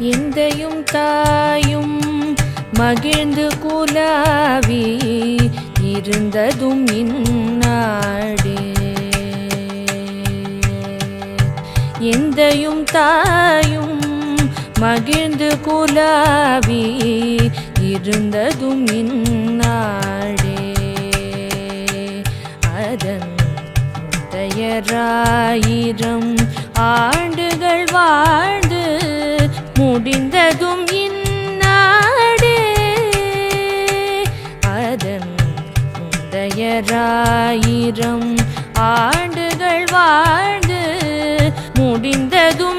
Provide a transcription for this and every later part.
எந்தையும் தாயும் மகிழ்ந்து குலாவி இருந்ததும் இந்நாடே. எந்தையும் தாயும் மகிழ்ந்து குலாவி இருந்ததும் இந்நாடே. அதன் தயராயிரம் ஆண்டுகள் வாழ் முடிந்ததும் இந்நாடே அதன் முந்தையராயிரம் ஆண்டுகள் வாழ்ந்து முடிந்ததும்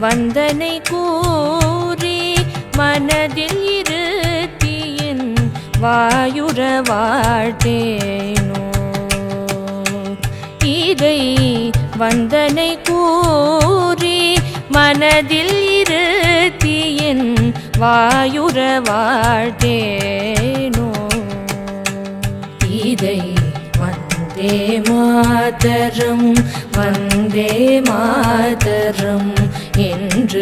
வந்தனை கூறி மனதில் இருத்தியின் வாயுற வாழ்த்தேனோ. இதை வந்தனை கூறி மனதில் இருத்தியின் வாயுற வாழ்த்தேனோ. இதை வந்தே மாதரம் வந்தே மாதரம் என்று